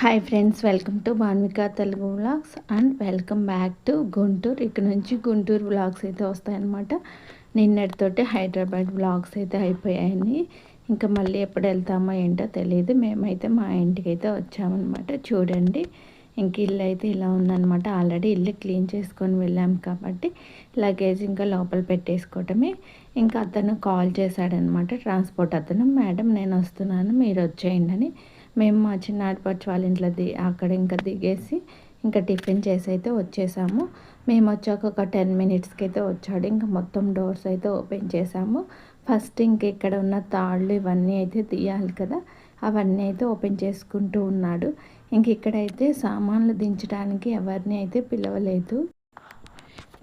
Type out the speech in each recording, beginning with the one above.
Hi friends welcome to Bhanvika Telugu vlogs and welcome back to Guntur ఇక్కడ నుంచి Guntur vlogs అయితే వస్తాయన్నమాట. నిన్నటితోటి Hyderabad vlogs అయితే అయిపోయాయి ఇంకా మళ్ళీ ఎప్పుడు వెళ్తామో ఏంటో తెలియదు మేమైతే మా ఇంటికి అయితే వచ్చామన్నమాట. చూడండి ఇంక ఇల్లు అయితే ఇలా ఉందన్నమాట. ఆల్రెడీ ఇల్లు క్లీన్ చేసుకొని వెళ్ళాం కాబట్టి లగేజ్ ఇంకా లోపల పెట్టేసుకోవటమే. ఇంకా అతను కాల్ చేశాడనమాట ట్రాన్స్పోర్ట్ అతను మేడం నేను వస్తున్నాను మీరు వచ్చేయండి అని. మేము మా చిన్న ఆడపడుచు వాళ్ళ ఇంట్లో ది అక్కడ ఇంకా దిగేసి ఇంకా టిఫిన్ చేసి అయితే వచ్చేసాము. మేము వచ్చాక ఒక టెన్ మినిట్స్కి అయితే వచ్చాడు. ఇంకా మొత్తం డోర్స్ అయితే ఓపెన్ చేసాము. ఫస్ట్ ఇంక ఇక్కడ ఉన్న తాళ్ళు ఇవన్నీ అయితే తీయాలి కదా అవన్నీ అయితే ఓపెన్ చేసుకుంటూ ఉన్నాడు. ఇంక ఇక్కడైతే సామాన్లు దించడానికి ఎవరిని అయితే పిలవలేదు.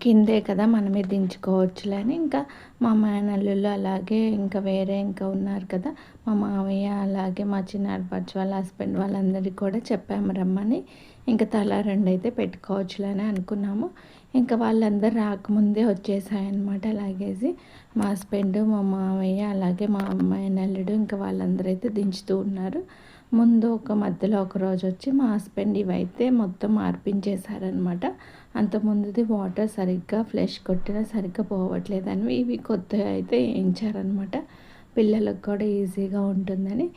కిందే కదా మనమే దించుకోవచ్చులే అని ఇంకా మా మేనల్లుళ్ళు అలాగే ఇంకా వేరే ఇంకా ఉన్నారు కదా మా మామయ్య అలాగే మా చిన్న వాళ్ళ హస్బెండ్ వాళ్ళందరికీ కూడా చెప్పాము రమ్మని. ఇంకా తల రెండు అయితే పెట్టుకోవచ్చులే అని అనుకున్నాము. ఇంకా వాళ్ళందరూ రాకముందే వచ్చేసాయన్నమాట అలాగేసి మా హస్బెండ్ మా మామయ్య అలాగే మా అమ్మాయి నల్లుడు ఇంకా వాళ్ళందరూ అయితే దించుతూ ఉన్నారు. ముందు ఒక మధ్యలో ఒక రోజు వచ్చి మా హస్బెండ్ ఇవైతే మొత్తం మార్పించేశారనమాట అంతకుముందుది వాటర్ సరిగ్గా ఫ్లెష్ కొట్టినా సరిగ్గా పోవట్లేదని ఇవి కొత్తగా అయితే వేయించారనమాట పిల్లలకు కూడా ఈజీగా ఉంటుందని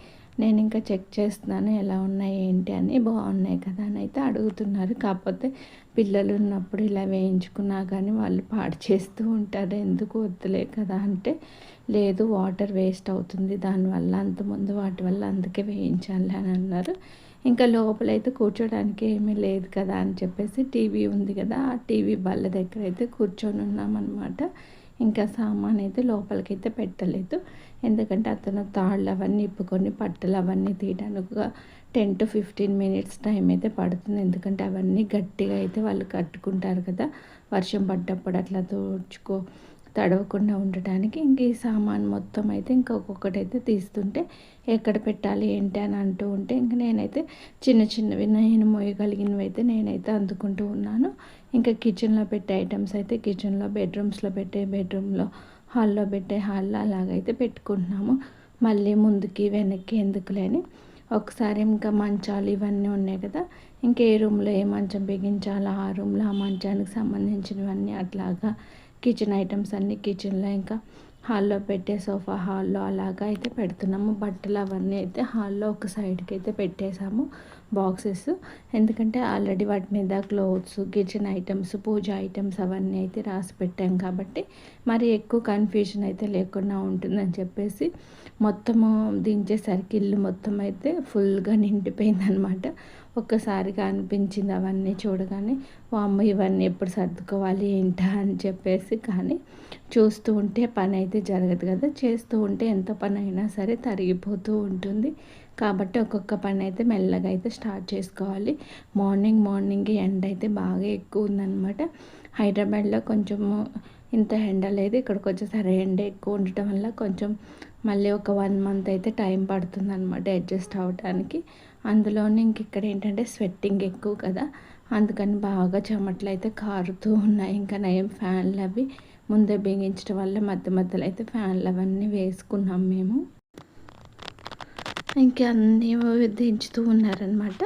నేను ఇంకా చెక్ చేస్తున్నాను ఎలా ఉన్నాయి ఏంటి అని. బాగున్నాయి కదా అని అయితే అడుగుతున్నారు. కాకపోతే పిల్లలు ఉన్నప్పుడు ఇలా వేయించుకున్నా కానీ వాళ్ళు పాడు చేస్తూ ఉంటారు. ఎందుకు వద్దులే కదా అంటే లేదు వాటర్ వేస్ట్ అవుతుంది. దానివల్ల అంతకుముందు వాటి వల్ల అందుకే వేయించాలి అని అన్నారు. ఇంకా లోపలైతే కూర్చోడానికి ఏమీ లేదు కదా అని చెప్పేసి టీవీ ఉంది కదా ఆ టీవీ బల్ల దగ్గర అయితే కూర్చొని ఉన్నామన్నమాట. ఇంకా సామాన్ అయితే లోపలికైతే పెట్టలేదు. ఎందుకంటే అతను తాళ్ళు అవన్నీ ఇప్పుకొని పట్టలు అవన్నీ తీయడానికి ten to fifteen minutes time అయితే పడుతుంది. ఎందుకంటే అవన్నీ గట్టిగా అయితే వాళ్ళు కట్టుకుంటారు కదా వర్షం పడ్డప్పుడు అట్లా తోడ్చుకో తడవకుండా ఉండటానికి. ఇంక ఈ సామాన్ మొత్తం అయితే ఇంకొకటి అయితే తీస్తుంటే ఎక్కడ పెట్టాలి ఏంటి అని అంటూ ఉంటే ఇంక నేనైతే చిన్న చిన్నవి నేను మోయగలిగినవి అయితే నేనైతే అందుకుంటూ ఉన్నాను. ఇంకా కిచెన్లో పెట్టే ఐటమ్స్ అయితే కిచెన్లో బెడ్రూమ్స్లో పెట్టే బెడ్రూమ్లో హాల్లో పెట్టే హాల్లో అలాగైతే పెట్టుకుంటున్నాము. మళ్ళీ ముందుకి వెనక్కి ఎందుకులేని ఒకసారి ఇంకా మంచాలు ఇవన్నీ ఉన్నాయి కదా ఇంకా ఏ రూమ్లో ఏ మంచం బిగించాలో ఆ రూమ్లో ఆ మంచానికి సంబంధించినవన్నీ అట్లాగా కిచెన్ ఐటమ్స్ అన్నీ కిచెన్లో ఇంకా హాల్లో పెట్టే సోఫా హాల్లో అలాగా అయితే పెడుతున్నాము. బట్టలు అవన్నీ అయితే హాల్లో ఒక సైడ్కి అయితే పెట్టేశాము. బాక్సెస్. ఎందుకంటే ఆల్రెడీ వాటి మీద clothes kitchen items puja items అవన్నీ అయితే రాసి పెట్టాం కాబట్టి మరి ఎక్కువ కన్ఫ్యూజన్ అయితే లేకుండా ఉంటుందని చెప్పేసి మొత్తము దించేసరికి ఇల్లు మొత్తం అయితే ఫుల్గా నిండిపోయిందనమాట ఒక్కసారిగా అనిపించింది అవన్నీ చూడగానే వామ్మ ఇవన్నీ ఎప్పుడు సర్దుకోవాలి ఏంటా? అని చెప్పేసి కానీ చూస్తూ ఉంటే పని అయితే జరగదు కదా. చేస్తూ ఉంటే ఎంత పని అయినా సరే తరిగిపోతూ ఉంటుంది. కాబట్టి ఒక్కొక్క పని అయితే మెల్లగా అయితే స్టార్ట్ చేసుకోవాలి. మార్నింగ్ మార్నింగ్ ఎండ అయితే బాగా ఎక్కువ ఉందన్నమాట. హైదరాబాద్లో కొంచెము ఇంత ఎండ లేదు. ఇక్కడికి వచ్చేసరి ఎండ ఎక్కువ ఉండటం వల్ల కొంచెం మళ్ళీ ఒక వన్ మంత్ అయితే టైం పడుతుంది అనమాట అడ్జస్ట్ అవ్వడానికి అందులోనే ఇంక ఇక్కడ ఏంటంటే స్వెట్టింగ్ ఎక్కువ కదా. అందుకని బాగా చెమట్లు అయితే కారుతూ ఉన్నాయి. ఇంకా నయం ఫ్యాన్లు అవి ముందే బిగించడం వల్ల మధ్య మధ్యలో అయితే ఫ్యాన్లు అవన్నీ వేసుకున్నాం మేము. ఇంకా అన్నీ దించుతూ ఉన్నారనమాట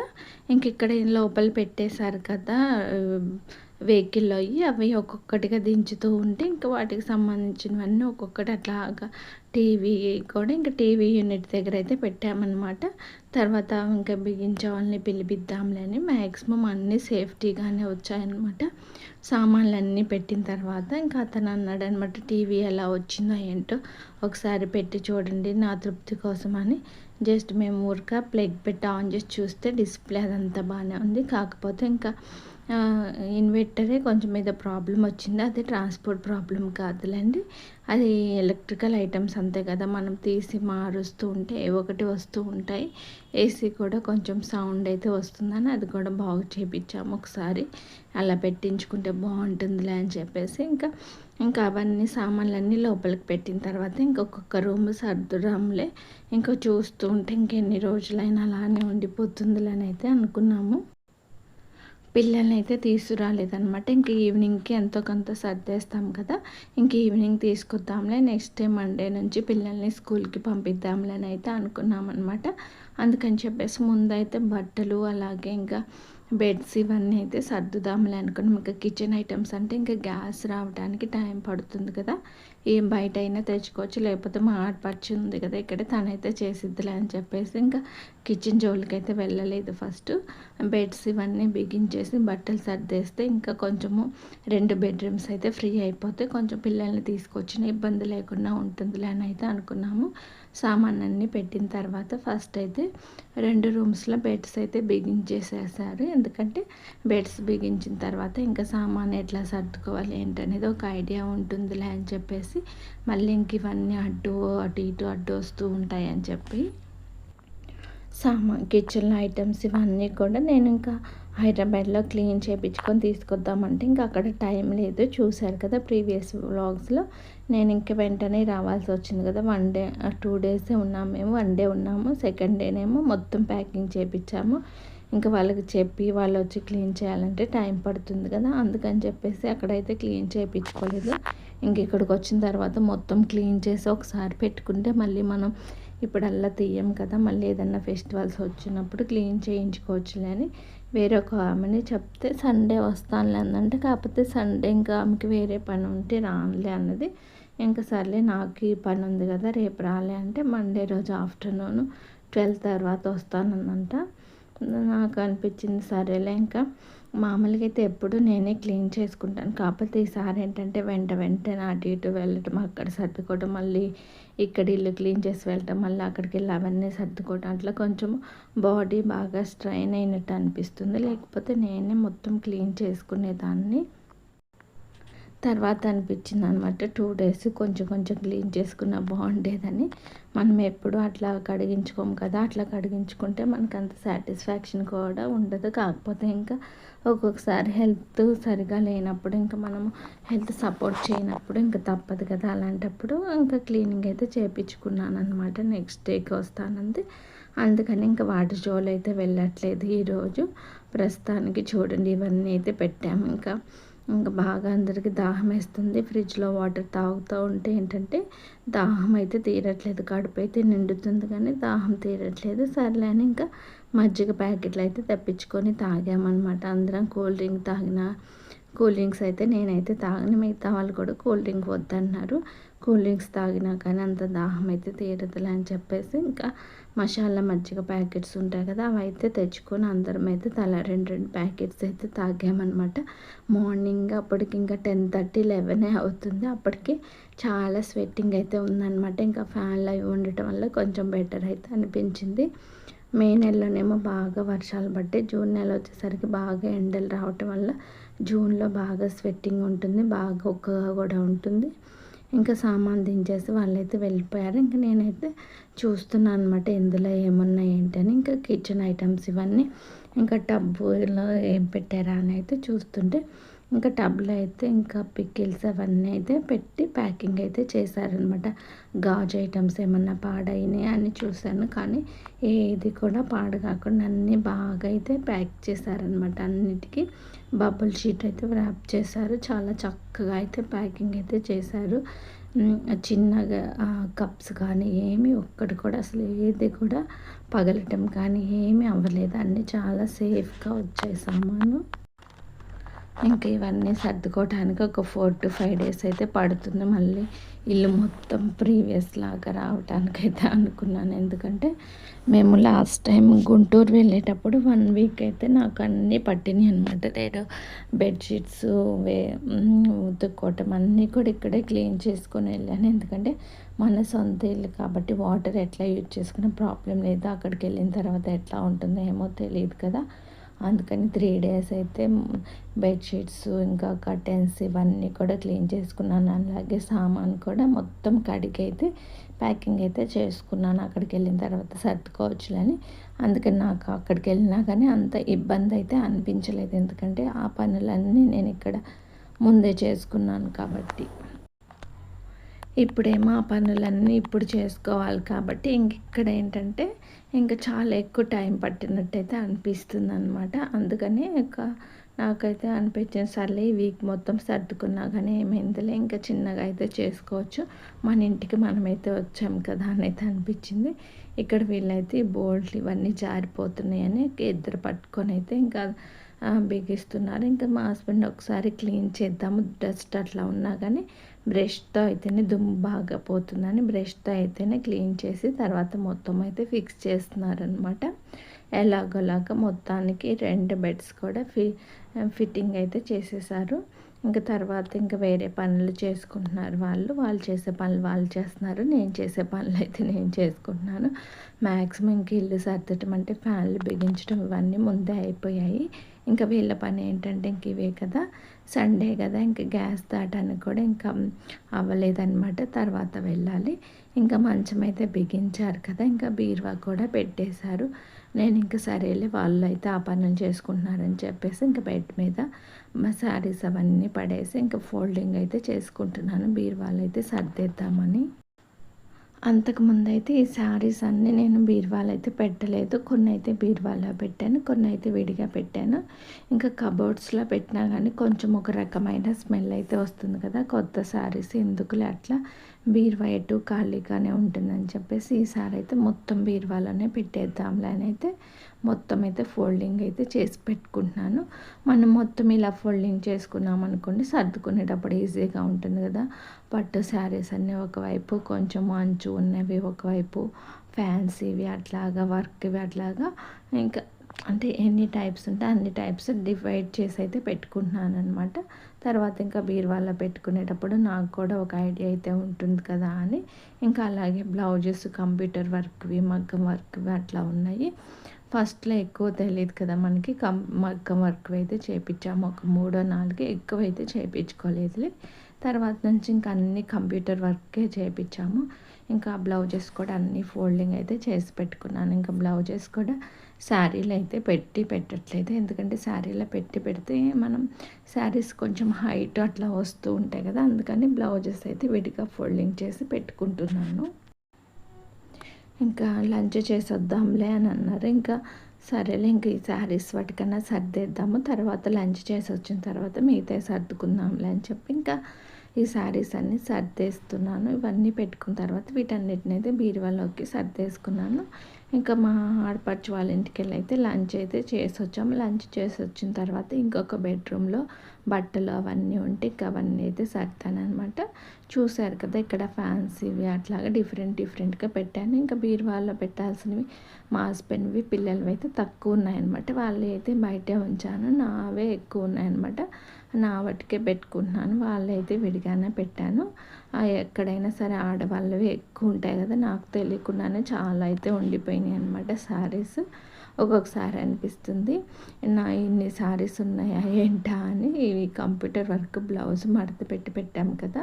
ఇంక ఇక్కడ లోపల పెట్టేశారు కదా వెహికల్లో అయ్యి అవి ఒక్కొక్కటిగా దించుతూ ఉంటే ఇంకా వాటికి సంబంధించినవన్నీ ఒక్కొక్కటి అట్లాగా టీవీ కూడా ఇంకా టీవీ యూనిట్ దగ్గర అయితే పెట్టామన్నమాట. తర్వాత ఇంకా బిగించే వాళ్ళని పిలిపిద్దాంలే అని మ్యాక్సిమం అన్నీ సేఫ్టీగానే వచ్చాయన్నమాట. సామాన్లన్నీ పెట్టిన తర్వాత ఇంకా అతను అన్నాడు అనమాట టీవీ ఎలా వచ్చిందో ఏంటో? ఒకసారి పెట్టి చూడండి నా తృప్తి కోసం అని జస్ట్ మేము ఊరిక ప్లగ్ పెట్టి ఆన్ చేసి చూస్తే డిస్ప్లే అదంతా బాగానే ఉంది. కాకపోతే ఇంకా ఇన్వర్టరే కొంచెం మీద ప్రాబ్లం వచ్చింది. అది ట్రాన్స్పోర్ట్ ప్రాబ్లం కాదులేండి. అది ఎలక్ట్రికల్ ఐటమ్స్ అంతే కదా. మనం తీసి మారుస్తూ ఉంటే ఒకటి వస్తూ ఉంటాయి. ఏసీ కూడా కొంచెం సౌండ్ అయితే వస్తుందని అది కూడా బాగు చేపించాము ఒకసారి. అలా పెట్టించుకుంటే బాగుంటుందిలే అని చెప్పేసి ఇంకా ఇంకా అవన్నీ సామాన్లన్నీ లోపలికి పెట్టిన తర్వాత ఇంకొక రూమ్ సర్దురాములే. ఇంకా చూస్తూ ఉంటే ఇంకెన్ని రోజులైనా అలానే ఉండిపోతుందిలని అయితే అనుకున్నాము. పిల్లల్ని అయితే తీసుకురాలేదనమాట ఇంక ఈవినింగ్కి ఎంతో కొంత సర్దేస్తాం కదా. ఇంక ఈవినింగ్ తీసుకొద్దాంలే నెక్స్ట్ డే మండే నుంచి పిల్లల్ని స్కూల్కి పంపిద్దాంలే అని అయితే అనుకున్నాం అనమాట అందుకని చెప్పేసి ముందైతే బట్టలు అలాగే ఇంకా బెడ్స్ ఇవన్నీ అయితే సర్దుదాములే అనుకున్నాం. ఇంకా కిచెన్ ఐటమ్స్ అంటే ఇంకా గ్యాస్ రావడానికి టైం పడుతుంది కదా. ఏం బయట అయినా తెచ్చుకోవచ్చు. లేకపోతే మా ఆడపడిచి ఉంది కదా ఇక్కడ తనైతే చేసిద్దిలే అని చెప్పేసి ఇంకా కిచెన్ జోలికి అయితే వెళ్ళలేదు ఫస్ట్. బెడ్స్ ఇవన్నీ బిగించేసి బట్టలు సర్దేస్తే ఇంకా కొంచెము రెండు బెడ్రూమ్స్ అయితే ఫ్రీ అయిపోతే కొంచెం పిల్లల్ని తీసుకొచ్చిన ఇబ్బంది లేకుండా ఉంటుందిలే అని అయితే అనుకున్నాము. సామాన్ అన్నీ పెట్టిన తర్వాత ఫస్ట్ అయితే రెండు రూమ్స్లో బెడ్స్ అయితే బిగించేసేసారు ఎందుకంటే బెడ్స్ బిగించిన తర్వాత ఇంకా సామాన్ ఎట్లా సర్దుకోవాలి ఏంటనేది ఒక ఐడియా ఉంటుందిలే అని చెప్పేసి మళ్ళీ ఇంక ఇవన్నీ అడ్డు అటు ఇటు అడ్డు వస్తూ ఉంటాయి అని చెప్పి సామాన్ కిచెన్ ఐటమ్స్ ఇవన్నీ కూడా నేను ఇంకా హైదరాబాద్లో క్లీన్ చేయించుకొని తీసుకొద్దామంటే ఇంకా అక్కడ టైం లేదు. చూశారు కదా ప్రీవియస్ వ్లాగ్స్లో నేను ఇంక వెంటనే రావాల్సి వచ్చింది కదా వన్ డే టూ డేసే ఉన్నాము మేము వన్ డే ఉన్నాము సెకండ్ డేనేమో మొత్తం ప్యాకింగ్ చేయించాము ఇంకా వాళ్ళకి చెప్పి వాళ్ళు వచ్చి క్లీన్ చేయాలంటే టైం పడుతుంది కదా అందుకని చెప్పేసి అక్కడైతే క్లీన్ చేయించుకోలేదు ఇంక ఇక్కడికి వచ్చిన తర్వాత మొత్తం క్లీన్ చేసి ఒకసారి పెట్టుకుంటే మళ్ళీ మనం ఇప్పుడల్లా తీయం కదా మళ్ళీ ఏదన్నా ఫెస్టివల్స్ వచ్చినప్పుడు క్లీన్ చేయించుకోవచ్చులే అని వేరే ఒక ఆమెని చెప్తే సండే వస్తానులే అందంటే కాకపోతే సండే ఇంకా ఆమెకి వేరే పని ఉంటే రానులే అన్నది ఇంకా సర్లే నాకు ఈ పని ఉంది కదా రేపు రాలే అంటే మండే రోజు ఆఫ్టర్నూన్ ట్వెల్వ్ తర్వాత వస్తానందంట నాకు అనిపించింది సరేలే ఇంకా. మామూలుగా అయితే ఎప్పుడు నేనే క్లీన్ చేసుకుంటాను. కాకపోతే ఈసారి ఏంటంటే వెంట వెంటనే అటు ఇటు వెళ్ళటం అక్కడ సర్దుకోవటం మళ్ళీ ఇక్కడ ఇల్లు క్లీన్ చేసి వెళ్ళటం మళ్ళీ అక్కడికి వెళ్ళి అవన్నీ సర్దుకోవటం అట్లా కొంచెం బాడీ బాగా స్ట్రైన్ అయినట్టు అనిపిస్తుంది. లేకపోతే నేనే మొత్తం క్లీన్ చేసుకునేదాన్ని. తర్వాత అనిపించింది అనమాట టూ డేస్ కొంచెం కొంచెం క్లీన్ చేసుకున్న బాగుండేదని. మనం ఎప్పుడు అట్లా కడిగించుకోము కదా అట్లా కడిగించుకుంటే మనకు అంత సాటిస్ఫాక్షన్ కూడా ఉండదు. కాకపోతే ఇంకా ఒక్కొక్కసారి హెల్త్ సరిగా లేనప్పుడు ఇంకా మనము హెల్త్ సపోర్ట్ చేయనప్పుడు ఇంకా తప్పదు కదా. అలాంటప్పుడు ఇంకా క్లీనింగ్ అయితే చేయించుకున్నాను అనమాట నెక్స్ట్ డేకి వస్తానంది. అందుకని ఇంకా వాటి జోలు అయితే వెళ్ళట్లేదు ఈరోజు. ప్రస్తుతానికి చూడండి ఇవన్నీ అయితే పెట్టాము ఇంకా. ఇంకా బాగా అందరికీ దాహం వేస్తుంది. ఫ్రిడ్జ్లో వాటర్ తాగుతూ ఉంటే ఏంటంటే దాహం అయితే తీరట్లేదు. కడుపు అయితే నిండుతుంది కానీ దాహం తీరట్లేదు. సర్లే అని ఇంకా మజ్జిగ ప్యాకెట్లు అయితే తెప్పించుకొని తాగామన్నమాట. అందరం కూల్ డ్రింక్ తాగిన కూల్ డ్రింక్స్ అయితే నేనైతే తాగని. మిగతా వాళ్ళు కూడా కూల్ డ్రింక్ వద్దన్నారు. కూల్ డ్రింక్స్ తాగినా కానీ అంత దాహం అయితే తీరదులే అని చెప్పేసి ఇంకా మసాలా మజ్జిగ ప్యాకెట్స్ ఉంటాయి కదా అవి అయితే తెచ్చుకొని అందరం అయితే తల రెండు రెండు ప్యాకెట్స్ అయితే తాగామన్నమాట. మార్నింగ్ అప్పటికి ఇంకా టెన్ థర్టీ లెవెనే అవుతుంది. అప్పటికి చాలా స్వెట్టింగ్ అయితే ఉందన్నమాట. ఇంకా ఫ్యాన్లు అవి ఉండటం వల్ల కొంచెం బెటర్ అయితే అనిపించింది. మే నెలలోనేమో బాగా వర్షాలు పట్టి జూన్ నెల వచ్చేసరికి బాగా ఎండలు రావటం వల్ల జూన్లో బాగా స్వెట్టింగ్ ఉంటుంది. బాగా ఒక్కగా కూడా ఉంటుంది. ఇంకా సామాన్ దించేసి వాళ్ళైతే వెళ్ళిపోయారు. ఇంకా నేనైతే చూస్తున్నాను అనమాట ఇందులో ఏమున్నాయి ఏంటని. ఇంకా కిచెన్ ఐటమ్స్ ఇవన్నీ ఇంకా టబ్బులో ఏం పెట్టారా అని అయితే చూస్తుంటే ఇంకా టబ్లో అయితే ఇంకా పికిల్స్ అవన్నీ అయితే పెట్టి ప్యాకింగ్ అయితే చేశారనమాట గాజు ఐటమ్స్ ఏమన్నా పాడైనాయి అని చూశాను. కానీ ఏది కూడా పాడు కాకుండా అన్నీ బాగా అయితే ప్యాక్ చేశారనమాట అన్నిటికీ. బబుల్ షీట్ అయితే ర్యాప్ చేశారు. చాలా చక్కగా అయితే ప్యాకింగ్ అయితే చేశారు. చిన్నగా కప్స్ కానీ ఏమి ఒక్కటి కూడా అసలు ఏది కూడా పగలటం కానీ ఏమీ అవ్వలేదు. అన్నీ చాలా సేఫ్గా వచ్చాయి సామాను. ఇంకా ఇవన్నీ సర్దుకోవడానికి ఒక ఫోర్ టు ఫైవ్ డేస్ అయితే పడుతుంది మళ్ళీ. ఇల్లు మొత్తం ప్రీవియస్ లాగా రావడానికి అయితే అనుకున్నాను. ఎందుకంటే మేము లాస్ట్ టైం గుంటూరు వెళ్ళేటప్పుడు వన్ వీక్ అయితే నాకు అన్నీ పట్టినాయి అనమాట నేను బెడ్షీట్స్ వే ఉతుక్కోవటం అన్నీ కూడా ఇక్కడే క్లీన్ చేసుకొని వెళ్ళాను. ఎందుకంటే మన సొంత ఇల్లు కాబట్టి వాటర్ ఎట్లా యూజ్ చేసుకునే ప్రాబ్లం లేదు. అక్కడికి వెళ్ళిన తర్వాత ఎట్లా ఉంటుందో ఏమో తెలియదు కదా. అందుకని త్రీ డేస్ అయితే బెడ్షీట్స్ ఇంకా కర్టెన్స్ ఇవన్నీ కూడా క్లీన్ చేసుకున్నాను. అలాగే సామాన్ కూడా మొత్తం కడిగి అయితే ప్యాకింగ్ అయితే చేసుకున్నాను. అక్కడికి వెళ్ళిన తర్వాత సర్దుకోవచ్చులని. అందుకని నాకు అక్కడికి వెళ్ళినా కానీ అంత ఇబ్బంది అయితే అనిపించలేదు. ఎందుకంటే ఆ పనులన్నీ నేను ఇక్కడ ముందే చేసుకున్నాను కాబట్టి. ఇప్పుడేమో ఆ పనులన్నీ ఇప్పుడు చేసుకోవాలి కాబట్టి ఇంక ఇక్కడ ఏంటంటే ఇంకా చాలా ఎక్కువ టైం పట్టినట్టయితే అనిపిస్తుంది అనమాట అందుకని ఇంకా నాకైతే అనిపించింది సర్లే ఈ వీక్ మొత్తం సర్దుకున్నా కానీ ఏమైందిలే ఇంకా చిన్నగా అయితే చేసుకోవచ్చు. మన ఇంటికి మనమైతే వచ్చాం కదా అని అయితే అనిపించింది. ఇక్కడ వీళ్ళైతే బోల్ట్లు ఇవన్నీ జారిపోతున్నాయని ఇద్దరు పట్టుకొని అయితే ఇంకా బిగిస్తున్నారు. ఇంకా మా హస్బెండ్ ఒకసారి క్లీన్ చేద్దాము డస్ట్ అట్లా ఉన్నా కానీ బ్రష్తో అయితేనే దుమ్ము బాగా పోతుందని బ్రష్తో అయితేనే క్లీన్ చేసి తర్వాత మొత్తం అయితే ఫిక్స్ చేస్తున్నారనమాట ఎలాగోలాగా మొత్తానికి రెండు బెడ్స్ కూడా ఫి ఫిట్టింగ్ అయితే చేసేసారు. ఇంకా తర్వాత ఇంకా వేరే పనులు చేసుకుంటున్నారు వాళ్ళు. వాళ్ళు చేసే పనులు వాళ్ళు చేస్తున్నారు. నేను చేసే పనులు అయితే నేను చేసుకుంటున్నాను. మ్యాక్సిమం ఇంక ఇల్లు సర్దటం అంటే ఫ్యాన్లు బిగించడం ఇవన్నీ ముందే అయిపోయాయి. ఇంకా వీళ్ళ పని ఏంటంటే ఇంక ఇవే కదా. సండే కదా ఇంకా గ్యాస్ దాటానికి కూడా ఇంకా అవ్వలేదన్నమాట. తర్వాత వెళ్ళాలి. ఇంకా మంచం అయితే బిగించారు కదా ఇంకా బీరువా కూడా పెట్టేశారు. నేను ఇంకా సరేలే వాళ్ళు అయితే ఆ పనులు చేసుకుంటున్నారని చెప్పేసి ఇంకా బెడ్ మీద మా శారీస్ అవన్నీ పడేసి ఇంకా ఫోల్డింగ్ అయితే చేసుకుంటున్నాను. బీరువాలు అయితే సర్దేద్దామని. అంతకుముందు అయితే ఈ శారీస్ అన్నీ నేను బీరువాలు అయితే పెట్టలేదు. కొన్ని అయితే బీరువాలో పెట్టాను కొన్ని అయితే విడిగా పెట్టాను. ఇంకా కబోర్డ్స్లో పెట్టినా కానీ కొంచెం ఒక రకమైన స్మెల్ అయితే వస్తుంది కదా కొత్త శారీస్ ఎందుకులే అట్లా బీరువా ఎటు ఖాళీగానే ఉంటుందని చెప్పేసి ఈసారి అయితే మొత్తం బీరువాలోనే పెట్టేద్దాంలే అని అయితే మొత్తం అయితే ఫోల్డింగ్ అయితే చేసి పెట్టుకుంటున్నాను. మనం మొత్తం ఇలా ఫోల్డింగ్ చేసుకున్నాం అనుకోండి సర్దుకునేటప్పుడు ఈజీగా ఉంటుంది కదా. పట్టు శారీస్ అన్నీ ఒకవైపు కొంచెం అంచు ఉన్నవి ఒకవైపు ఫ్యాన్సీవి అట్లాగా వర్క్వి అట్లాగా. ఇంకా అంటే ఎన్ని టైప్స్ ఉంటే అన్ని టైప్స్ డివైడ్ చేసి అయితే పెట్టుకుంటున్నాను అనమాట తర్వాత ఇంకా బీరువాళ్ళ పెట్టుకునేటప్పుడు నాకు కూడా ఒక ఐడియా అయితే ఉంటుంది కదా అని. ఇంకా అలాగే బ్లౌజెస్ కంప్యూటర్ వర్క్వి మగ్గం వర్క్వి అట్లా ఉన్నాయి. ఫస్ట్లో ఎక్కువ తెలియదు కదా మనకి. కం మగ్గం వర్క్ అయితే చేయించాము ఒక మూడో నాలుగు ఎక్కువ అయితే చేయించుకోలేదులే తర్వాత నుంచి ఇంకా అన్ని కంప్యూటర్ వర్కే చేయించాము ఇంకా బ్లౌజెస్ కూడా అన్ని ఫోల్డింగ్ అయితే చేసి పెట్టుకున్నాను. ఇంకా బ్లౌజెస్ కూడా శారీలు అయితే పెట్టి పెట్టట్లేదు. ఎందుకంటే శారీలో పెట్టి పెడితే మనం శారీస్ కొంచెం హైట్ అట్లా వస్తూ ఉంటాయి కదా. అందుకని బ్లౌజెస్ అయితే విడిగా ఫోల్డింగ్ చేసి పెట్టుకుంటున్నాను. ఇంకా లంచ్ చేసేద్దాంలే అని అన్నారు. ఇంకా సరేలే ఇంక ఈ శారీస్ వాటికన్నా సర్దేద్దాము. తర్వాత లంచ్ చేసి వచ్చిన తర్వాత మిగతా సర్దుకుందాంలే అని చెప్పి ఇంకా ఈ శారీస్ అన్నీ సర్దేస్తున్నాను. ఇవన్నీ పెట్టుకున్న తర్వాత వీటన్నిటిని అయితే బీరువాలోకి సర్దేసుకున్నాను. ఇంకా మా ఆడపడుచు వాళ్ళ ఇంటికి వెళ్ళి అయితే లంచ్ అయితే చేసి వచ్చాము లంచ్ చేసి వచ్చిన తర్వాత ఇంకొక బెడ్రూమ్లో బట్టలు అవన్నీ ఉంటే ఇంకా అవన్నీ అయితే సర్తానమాట చూశారు కదా ఇక్కడ ఫ్యాన్సీవి అట్లాగా డిఫరెంట్ డిఫరెంట్గా పెట్టాను. ఇంకా బీరువాల్లో పెట్టాల్సినవి మా హస్బెండ్వి పిల్లలవి అయితే తక్కువ ఉన్నాయన్నమాట వాళ్ళు అయితే బయటే ఉంచాను. నావే ఎక్కువ ఉన్నాయన్నమాట నా వాటికే పెట్టుకుంటున్నాను. వాళ్ళైతే విడిగానే పెట్టాను. ఎక్కడైనా సరే ఆడవాళ్ళవి ఎక్కువ ఉంటాయి కదా నాకు తెలియకుండానే చాలా అయితే ఉండిపోయినాయి అనమాట శారీస్ ఒక్కొక్కసారి అనిపిస్తుంది నా ఇన్ని శారీస్ ఉన్నాయా ఏంటా? అని. ఇవి కంప్యూటర్ వర్క్ బ్లౌజ్ మడత పెట్టి పెట్టాము కదా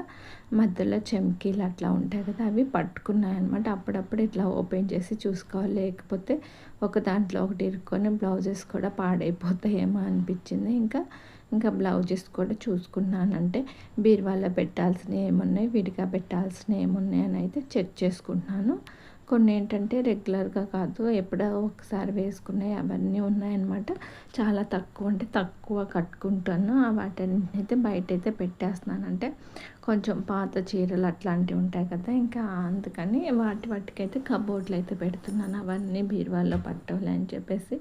మధ్యలో చెమ్కీలు అట్లా ఉంటాయి కదా అవి పట్టుకున్నాయి అనమాట అప్పుడప్పుడు ఇట్లా ఓపెన్ చేసి చూసుకోవాలి. లేకపోతే ఒక దాంట్లో ఒకటి ఇరుక్కొని బ్లౌజెస్ కూడా పాడైపోతాయేమో అనిపించింది. ఇంకా ఇంకా బ్లౌజెస్ కూడా చూసుకున్నానంటే బీరువాలో పెట్టాల్సినవి ఏమున్నాయి విడిగా పెట్టాల్సినవి ఏమున్నాయి అని అయితే చెక్ చేసుకుంటున్నాను. కొన్ని ఏంటంటే రెగ్యులర్గా కాదు ఎప్పుడో ఒకసారి వేసుకున్నాయి అవన్నీ ఉన్నాయన్నమాట. చాలా తక్కువ అంటే తక్కువ కట్టుకుంటాను. వాటిని అయితే బయట అయితే పెట్టేస్తున్నాను. అంటే కొంచెం పాత చీరలు అట్లాంటివి ఉంటాయి కదా ఇంకా అందుకని వాటి వాటికైతే కబోర్డ్లు అయితే పెడుతున్నాను. అవన్నీ బీరువాల్లో పట్టవాలి అని చెప్పేసి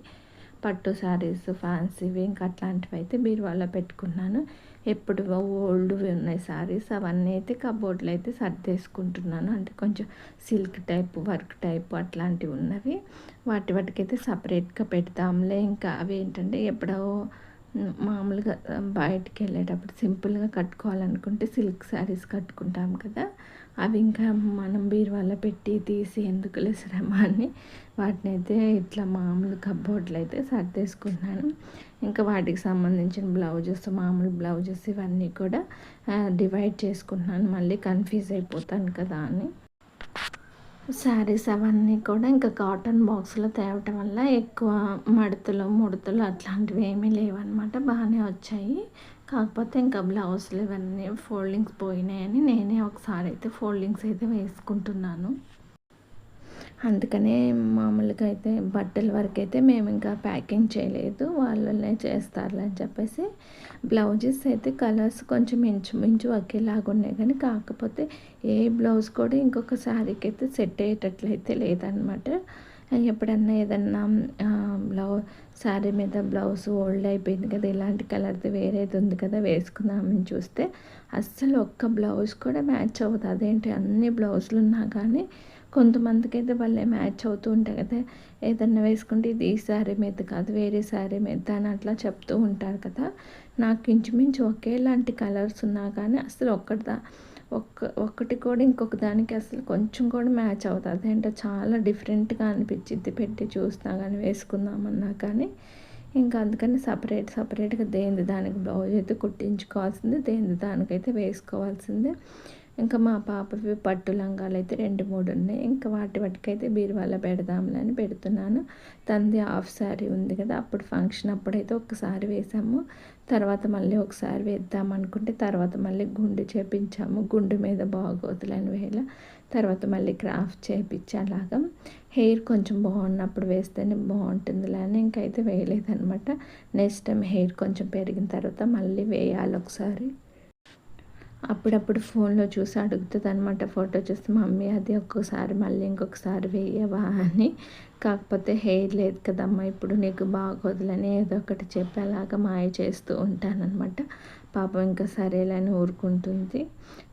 పట్టు శారీస్ ఫ్యాన్సీవి ఇంకా అట్లాంటివి అయితే బీరువాలో పెట్టుకున్నాను. ఎప్పుడు ఓల్డ్వి ఉన్నాయి శారీస్ అవన్నీ అయితే కబోర్డ్లో అయితే సర్దేసుకుంటున్నాను. అంటే కొంచెం సిల్క్ టైప్ వర్క్ టైప్ అట్లాంటివి ఉన్నవి. వాటి వాటికైతే సపరేట్గా పెడతాంలే. ఇంకా అవి ఏంటంటే ఎప్పుడో మామూలుగా బయటికి వెళ్ళేటప్పుడు సింపుల్గా కట్టుకోవాలనుకుంటే సిల్క్ శారీస్ కట్టుకుంటాం కదా. అవి ఇంకా మనం బీరువాలో పెట్టి తీసి ఎందుకు శ్రమ అని వాటిని అయితే ఇట్లా మామూలు కబ్బోర్డ్లు అయితే సర్దేసుకున్నాను ఇంకా వాటికి సంబంధించిన బ్లౌజెస్ మామూలు బ్లౌజెస్ ఇవన్నీ కూడా డివైడ్ చేసుకుంటున్నాను. మళ్ళీ కన్ఫ్యూజ్ అయిపోతాను కదా అని. శారీస్ అవన్నీ కూడా ఇంకా కాటన్ బాక్స్లో తేవటం వల్ల ఎక్కువ మడతలు ముడతలు అట్లాంటివి ఏమీ లేవన్నమాట. బాగానే వచ్చాయి. కాకపోతే ఇంకా బ్లౌజులు ఇవన్నీ ఫోల్డింగ్స్ పోయినాయని నేనే ఒకసారి అయితే ఫోల్డింగ్స్ అయితే వేసుకుంటున్నాను. అందుకనే మామూలుగా అయితే బట్టల వరకు అయితే మేము ఇంకా ప్యాకింగ్ చేయలేదు వాళ్ళనే చేస్తారులే అని చెప్పేసి. బ్లౌజెస్ అయితే కలర్స్ కొంచెం ఇంచుమించు ఒకేలాగా ఉన్నాయి కానీ కాకపోతే ఏ బ్లౌజ్ కూడా ఇంకొక శారీకి అయితే సెట్ అయ్యేటట్లయితే లేదనమాట ఎప్పుడన్నా ఏదన్నా బ్లౌజ్ శారీ మీద బ్లౌజ్ ఓల్డ్ అయిపోయింది కదా ఇలాంటి కలర్ది వేరేది ఉంది కదా వేసుకుందామని చూస్తే అస్సలు ఒక్క బ్లౌజ్ కూడా మ్యాచ్ అవ్వదు. అదేంటి అన్ని బ్లౌజులు ఉన్నా కానీ కొంతమందికి అయితే భలే మ్యాచ్ అవుతూ ఉంటాయి కదా. ఏదన్నా వేసుకుంటే ఇది ఈ శారీ మీద కాదు వేరే శారీ మీద అని అట్లా చెప్తూ ఉంటారు కదా. నాకు ఇంచుమించు ఒకేలాంటి కలర్స్ ఉన్నా కానీ అసలు ఒక్కటిదా ఒక్క ఒక్కటి కూడా ఇంకొక దానికి అసలు కొంచెం కూడా మ్యాచ్ అవుతుంది అదేంటో చాలా డిఫరెంట్గా అనిపించింది పెట్టి చూసినా కానీ వేసుకుందామన్నా కానీ. ఇంకా అందుకని సపరేట్ సపరేట్గా దేనిది దానికి బ్లౌజ్ అయితే కుట్టించుకోవాల్సింది దేనిది దానికైతే వేసుకోవాల్సిందే. ఇంకా మా పాపవి పట్టు లంగాలు అయితే రెండు మూడు ఉన్నాయి. ఇంకా వాటి వాటికైతే బీరువాలో పెడదాంలని పెడుతున్నాను. తంది హాఫ్ శారీ ఉంది కదా అప్పుడు ఫంక్షన్ అప్పుడైతే ఒకసారి వేసాము. తర్వాత మళ్ళీ ఒకసారి వేద్దాం అనుకుంటే తర్వాత మళ్ళీ గుండు చేపించాము. గుండు మీద బాగోతులని వేళ తర్వాత మళ్ళీ క్రాఫ్ట్ చేపించి అలాగా హెయిర్ కొంచెం బాగున్నప్పుడు వేస్తేనే బాగుంటుందిలే అని ఇంకైతే వేయలేదనమాట నెక్స్ట్ టైం హెయిర్ కొంచెం పెరిగిన తర్వాత మళ్ళీ వేయాలి ఒకసారి. అప్పుడప్పుడు ఫోన్లో చూసి అడుగుతుంది అనమాట ఫోటో చూస్తే మమ్మీ అది ఒక్కోసారి మళ్ళీ ఇంకొకసారి వేయవా అని. కాకపోతే హెయిర్ లేదు కదమ్మా ఇప్పుడు నీకు బాగోదులని ఏదో ఒకటి చెప్పేలాగా మాయ చేస్తూ ఉంటానన్నమాట. పాపం ఇంకా సరేలని ఊరుకుంటుంది.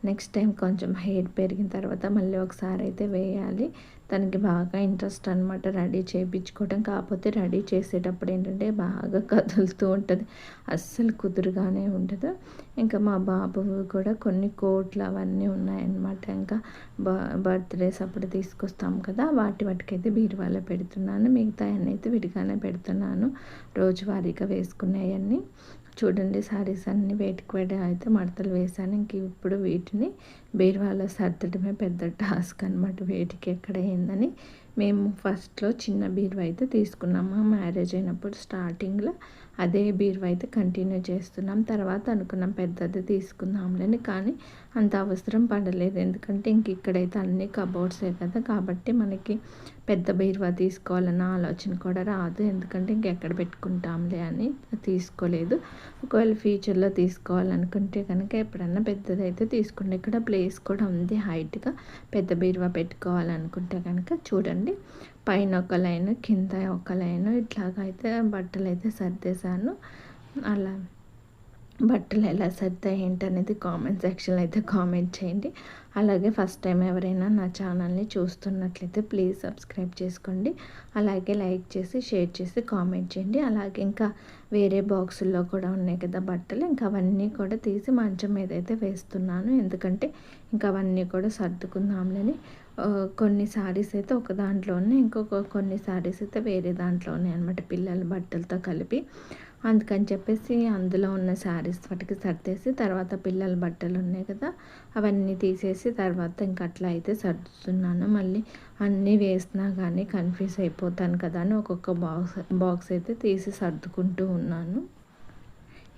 నెక్స్ట్ టైం కొంచెం హెయిర్ పెరిగిన తర్వాత మళ్ళీ ఒకసారి అయితే వేయాలి. తనకి బాగా ఇంట్రెస్ట్ అనమాట రెడీ చేయించుకోవడం కాకపోతే రెడీ చేసేటప్పుడు ఏంటంటే బాగా కదులుతూ ఉంటుంది. అస్సలు కుదురుగానే ఉండదు. ఇంకా మా బాబు కూడా కొన్ని కోట్లు అవన్నీ ఉన్నాయన్నమాట. ఇంకా బర్త్డేస్ అప్పుడు తీసుకొస్తాం కదా వాటి వాటికైతే బీరువాలో పెడుతున్నాను. మిగతా అయితే విడిగానే పెడుతున్నాను. రోజువారీగా వేసుకునేవన్నీ చూడండి శారీస్ అన్నీ వేటికి వేడి అయితే మడతలు వేసాను ఇంక ఇప్పుడు వీటిని బీరువాలో సర్దడమే పెద్ద టాస్క్ అనమాట వేటికి ఎక్కడ అయిందని మేము ఫస్ట్లో చిన్న బీరువా అయితే తీసుకున్నాము. మ్యారేజ్ అయినప్పుడు స్టార్టింగ్లో అదే బీరువా అయితే కంటిన్యూ చేస్తున్నాం. తర్వాత అనుకున్నాం పెద్దది తీసుకుందాంలేని కానీ అంత అవసరం పడలేదు. ఎందుకంటే ఇంక ఇక్కడైతే అన్ని కబోర్డ్సే కదా కాబట్టి మనకి పెద్ద బీరువా తీసుకోవాలన్న ఆలోచన కూడా రాదు. ఎందుకంటే ఇంకెక్కడ పెట్టుకుంటాంలే అని తీసుకోలేదు. ఒకవేళ ఫ్యూచర్లో తీసుకోవాలనుకుంటే కనుక ఎప్పుడన్నా పెద్దది అయితే తీసుకుంటే ఇక్కడ ప్లేస్ కూడా ఉంది హైట్గా. పెద్ద బీరువా పెట్టుకోవాలనుకుంటే కనుక చూడండి. పైన ఒక లైన్ కింద ఒక లైన్ ఇట్లాగైతే బట్టలు అయితే సర్దేశాను. అలా బట్టలు ఎలా సర్దాయి ఏంటనేది కామెంట్ సెక్షన్లో అయితే కామెంట్ చేయండి. అలాగే ఫస్ట్ టైం ఎవరైనా నా ఛానల్ని చూస్తున్నట్లయితే ప్లీజ్ సబ్స్క్రైబ్ చేసుకోండి. అలాగే లైక్ చేసి షేర్ చేసి కామెంట్ చేయండి. అలాగే ఇంకా వేరే బాక్సుల్లో కూడా ఉన్నాయి కదా బట్టలు ఇంకా అవన్నీ కూడా తీసి మంచం మీద అయితే వేస్తున్నాను. ఎందుకంటే ఇంకా అవన్నీ కూడా సర్దుకుందాంలని కొన్ని శారీస్ అయితే ఒక దాంట్లోనే ఇంకొక కొన్ని శారీస్ అయితే వేరే దాంట్లోనే అనమాట పిల్లల బట్టలతో కలిపి. అందుకని చెప్పేసి అందులో ఉన్న శారీస్ వాటికి సర్దేసి తర్వాత పిల్లల బట్టలు ఉన్నాయి కదా అవన్నీ తీసేసి తర్వాత ఇంక అట్లా అయితే సర్దుతున్నాను. మళ్ళీ అన్నీ వేసినా కానీ కన్ఫ్యూజ్ అయిపోతాను కదా అని ఒక్కొక్క బాక్స్ బాక్స్ అయితే తీసి సర్దుకుంటూ ఉన్నాను.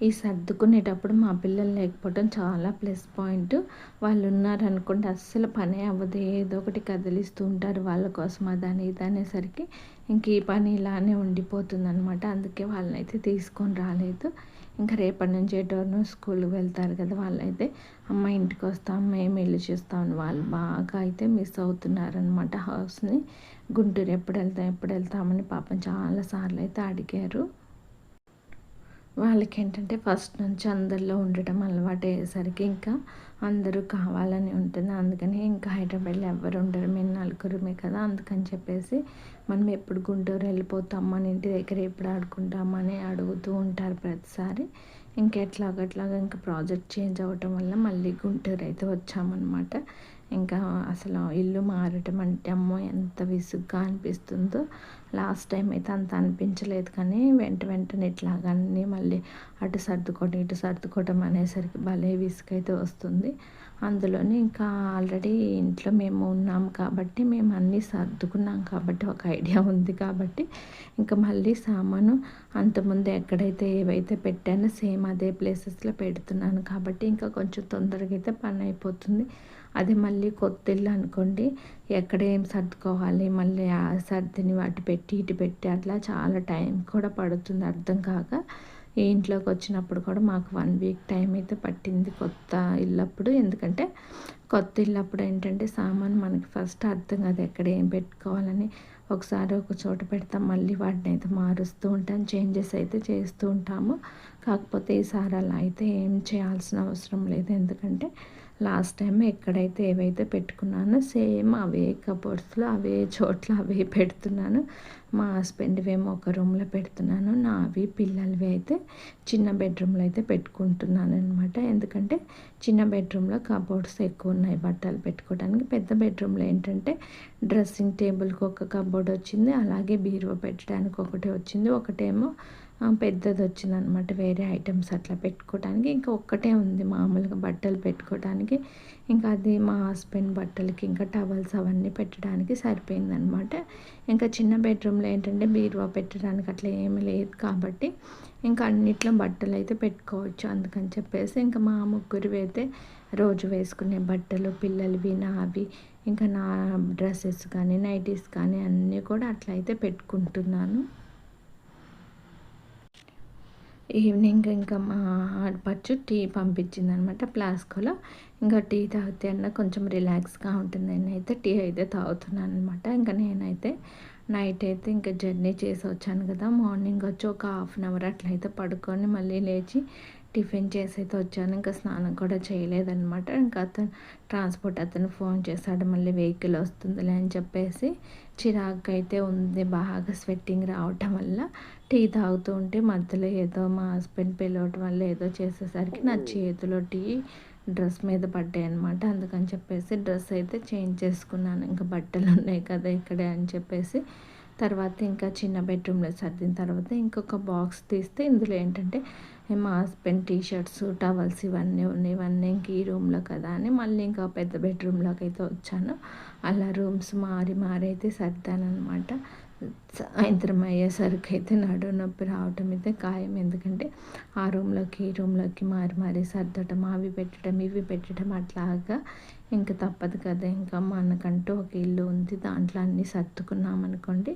ఈ సర్దుకునేటప్పుడు మా పిల్లలు లేకపోవడం చాలా ప్లస్ పాయింట్. వాళ్ళు ఉన్నారనుకోండి అస్సలు పని అవ్వదు. ఏదో ఒకటి కదిలిస్తూ ఉంటారు వాళ్ళ కోసం అదని ఇదనేసరికి అనేసరికి ఇంక ఈ పని ఇలానే ఉండిపోతుంది అనమాట అందుకే వాళ్ళనైతే తీసుకొని రాలేదు. ఇంకా రేపటి నుంచి ఎటోనో స్కూల్కి వెళ్తారు కదా వాళ్ళైతే. అమ్మ ఇంటికి వస్తాం మేము వెళ్ళి చూస్తాం వాళ్ళు బాగా అయితే మిస్ అవుతున్నారనమాట హౌస్ని. గుంటూరు ఎప్పుడు వెళ్తాం ఎప్పుడు వెళ్తామని పాపం చాలాసార్లు అయితే అడిగారు. వాళ్ళకి ఏంటంటే ఫస్ట్ నుంచి అందరిలో ఉండటం అలవాటు అయ్యేసరికి ఇంకా అందరూ కావాలని ఉంటుంది. అందుకని ఇంకా హైదరాబాద్లో ఎవరు ఉండరు. మేము నలుగురమే కదా. అందుకని చెప్పేసి మనం ఎప్పుడు గుంటూరు వెళ్ళిపోతాం. మన ఇంటి దగ్గర ఎప్పుడు ఆడుకుంటామని అడుగుతూ ఉంటారు ప్రతిసారి. ఇంకెట్లాగట్లాగా ఇంకా ప్రాజెక్ట్ చేంజ్ అవ్వటం వల్ల మళ్ళీ గుంటూరు అయితే వచ్చామన్నమాట. ఇంకా అసలు ఇల్లు మారటం అంటే అమ్మో ఎంత విసుగ్గా అనిపిస్తుందో. లాస్ట్ టైం అయితే అంత అనిపించలేదు కానీ వెంట వెంటనే ఇట్లాగన్నీ మళ్ళీ అటు సర్దుకోవటం ఇటు సర్దుకోవటం అనేసరికి భలే విసుగైతే వస్తుంది. అందులోనే ఇంకా ఆల్రెడీ ఇంట్లో మేము ఉన్నాం కాబట్టి మేము అన్నీ సర్దుకున్నాం కాబట్టి ఒక ఐడియా ఉంది కాబట్టి ఇంకా మళ్ళీ సామాను అంతకుముందు ఎక్కడైతే ఏవైతే పెట్టానో సేమ్ అదే ప్లేసెస్లో పెడుతున్నాను కాబట్టి ఇంకా కొంచెం తొందరగా అయితే పని అయిపోతుంది. అది మళ్ళీ కొత్త ఇల్లు అనుకోండి ఎక్కడ ఏం సర్దుకోవాలి మళ్ళీ ఆ సర్దిని వాటి పెట్టి ఇటు పెట్టి అట్లా చాలా టైం కూడా పడుతుంది అర్థం కాక. ఈ ఇంట్లోకి వచ్చినప్పుడు కూడా మాకు వన్ వీక్ టైం అయితే పట్టింది కొత్త ఇల్లప్పుడు. ఎందుకంటే కొత్త ఇల్లప్పుడు ఏంటంటే సామాన్ మనకి ఫస్ట్ అర్థం కాదు ఎక్కడ ఏం పెట్టుకోవాలని. ఒకసారి ఒక చోట పెడతాం మళ్ళీ వాటిని అయితే మారుస్తూ ఉంటాం చేంజెస్ అయితే చేస్తూ ఉంటాము. కాకపోతే ఈసారి అలా అయితే ఏం చేయాల్సిన అవసరం లేదు. ఎందుకంటే లాస్ట్ టైం ఎక్కడైతే ఏవైతే పెట్టుకున్నానో సేమ్ అవే కబోర్డ్స్లో అవే చోట్ల అవే పెడుతున్నాను. మా హస్బెండ్వేమో ఒక రూమ్లో పెడుతున్నాను. నావి పిల్లలవి అయితే చిన్న బెడ్రూమ్లో అయితే పెట్టుకుంటున్నాను అనమాట ఎందుకంటే చిన్న బెడ్రూమ్లో కబోర్డ్స్ ఎక్కువ ఉన్నాయి బట్టలు పెట్టుకోవడానికి. పెద్ద బెడ్రూమ్లో ఏంటంటే డ్రెస్సింగ్ టేబుల్కి ఒక కబోర్డ్ వచ్చింది. అలాగే బీరువా పెట్టడానికి ఒకటి వచ్చింది. ఒకటేమో పెద్దది వచ్చింది అనమాట వేరే ఐటమ్స్ అట్లా పెట్టుకోవడానికి ఇంకా ఒక్కటే ఉంది మామూలుగా బట్టలు పెట్టుకోవడానికి ఇంకా అది మా హస్బెండ్ బట్టలకి ఇంకా టవల్స్ అవన్నీ పెట్టడానికి సరిపోయిందనమాట. ఇంకా చిన్న బెడ్రూమ్లో ఏంటంటే బీరువా పెట్టడానికి అట్లా ఏమీ లేదు కాబట్టి ఇంకా అన్నిట్లో బట్టలు అయితే పెట్టుకోవచ్చు అందుకని చెప్పేసి ఇంకా మా ముగ్గురు అయితే రోజు వేసుకునే బట్టలు పిల్లలవి నావి ఇంకా నా డ్రెస్సెస్ కానీ నైటీస్ కానీ అన్నీ కూడా అట్లా అయితే పెట్టుకుంటున్నాను. ఈవినింగ్ ఇంకా మా ఆడపచ్చు టీ పంపించింది అనమాట ఫ్లాస్కోలో ఇంకా టీ తాగితే అన్న కొంచెం రిలాక్స్గా ఉంటుందని అయితే టీ అయితే తాగుతున్నాను అనమాట ఇంకా నేనైతే నైట్ అయితే ఇంకా జర్నీ చేసి వచ్చాను కదా. మార్నింగ్ వచ్చి ఒక హాఫ్ అన్ అవర్ అట్లయితే పడుకొని మళ్ళీ లేచి టిఫిన్ చేసి అయితే వచ్చాను. ఇంకా స్నానం కూడా చేయలేదనమాట. ఇంకా అతను ట్రాన్స్పోర్ట్ అతను ఫోన్ చేశాడు. మళ్ళీ వెహికల్ వస్తుందిలే అని చెప్పేసి చిరాకు అయితే ఉంది బాగా స్వెట్టింగ్ రావటం వల్ల. టీ తాగుతూ ఉంటే మధ్యలో ఏదో మా హస్బెండ్ పిలవటం వల్ల ఏదో చేసేసరికి నా చేతిలో టీ డ్రెస్ మీద పడ్డాయి అనమాట అందుకని చెప్పేసి డ్రెస్ అయితే చేంజ్ చేసుకున్నాను. ఇంకా బట్టలు ఉన్నాయి కదా ఇక్కడే అని చెప్పేసి. తర్వాత ఇంకా చిన్న బెడ్రూమ్లో సర్దిన తర్వాత ఇంకొక బాక్స్ తీస్తే ఇందులో ఏంటంటే మా హస్బెండ్ టీ షర్ట్స్ టవల్స్ ఇవన్నీ ఉన్నాయి. ఇవన్నీ ఇంక ఈ రూమ్లో కదా అని మళ్ళీ ఇంకా పెద్ద బెడ్రూమ్లోకి అయితే వచ్చాను. అలా రూమ్స్ మారి మారి అయితే సర్దాను సాయంత్రం అయ్యేసరికి అయితే నడు నొప్పి రావటం అయితే ఖాయం. ఎందుకంటే ఆ రూమ్లోకి ఈ రూమ్లోకి మారి మారి సర్దటం అవి పెట్టడం ఇవి పెట్టడం అట్లాగా ఇంకా తప్పదు కదా. ఇంకా మనకంటూ ఒక ఇల్లు ఉంది. దాంట్లో అన్నీ సర్దుకున్నాం అనుకోండి.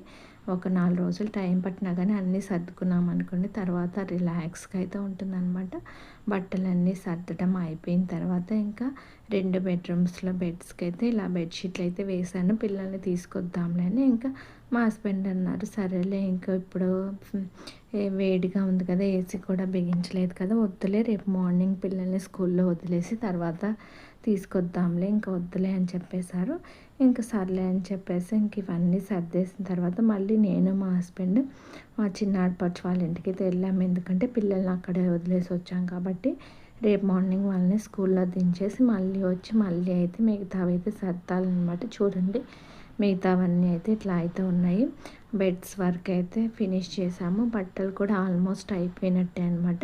ఒక నాలుగు రోజులు టైం పట్టినా కానీ అన్నీ సర్దుకున్నాం అనుకోండి. తర్వాత రిలాక్స్గా అయితే ఉంటుందన్నమాట. బట్టలన్నీ సర్దడం అయిపోయిన తర్వాత ఇంకా రెండు బెడ్రూమ్స్లో బెడ్స్కి అయితే ఇలా బెడ్షీట్లు అయితే వేసాను పిల్లల్ని తీసుకొద్దాంలే అని ఇంకా మా హస్బెండ్ అన్నారు. సరేలే ఇంకా ఇప్పుడు వేడిగా ఉంది కదా ఏసీ కూడా బిగించలేదు కదా వద్దులే రేపు మార్నింగ్ పిల్లల్ని స్కూల్లో వదిలేసి తర్వాత తీసుకొద్దాంలే ఇంకా వద్దులే అని చెప్పేశారు. ఇంకా సర్లే అని చెప్పేసి ఇంక ఇవన్నీ సర్దేసిన తర్వాత మళ్ళీ నేను మా హస్బెండ్ మా చిన్న ఆడపడుచు వాళ్ళ ఇంటికి వెళ్ళాము. ఎందుకంటే పిల్లల్ని అక్కడే వదిలేసి వచ్చాం కాబట్టి రేపు మార్నింగ్ వాళ్ళని స్కూల్లో దించేసి మళ్ళీ వచ్చి మళ్ళీ అయితే మిగతావి అయితే సర్దాలన్నమాట. చూడండి. మిగతావన్నీ అయితే ఇట్లా అయితే ఉన్నాయి. బెడ్స్ వర్క్ అయితే ఫినిష్ చేసాము. బట్టలు కూడా ఆల్మోస్ట్ అయిపోయినట్టే అనమాట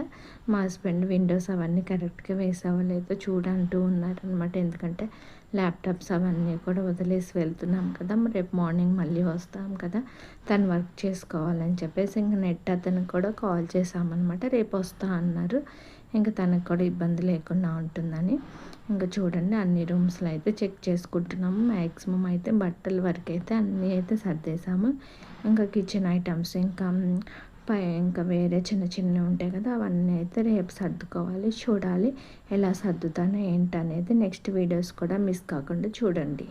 మా హస్బెండ్ విండోస్ అవన్నీ కరెక్ట్గా వేసావో లేదో చూడంటూ ఉన్నారనమాట ఎందుకంటే ల్యాప్టాప్స్ అవన్నీ కూడా వదిలేసి వెళ్తున్నాం కదా. రేపు మార్నింగ్ మళ్ళీ వస్తాం కదా. తను వర్క్ చేసుకోవాలని చెప్పేసి ఇంకా నెట్ అతనికి కూడా కాల్ చేసామన్నమాట. రేపు వస్తా అన్నారు. ఇంకా తనకు కూడా ఇబ్బంది లేకుండా ఉంటుందని. ఇంకా చూడండి అన్ని రూమ్స్లో అయితే చెక్ చేసుకుంటున్నాము. మ్యాక్సిమం అయితే బట్టల వరకు అయితే అన్నీ అయితే సర్దేశాము. ఇంకా కిచెన్ ఐటమ్స్ ఇంకా పై ఇంకా వేరే చిన్న చిన్నవి ఉంటాయి కదా అవన్నీ అయితే రేపు సర్దుకోవాలి. చూడాలి ఎలా సర్దుతానో ఏంటనేది. నెక్స్ట్ వీడియోస్ కూడా మిస్ కాకుండా చూడండి.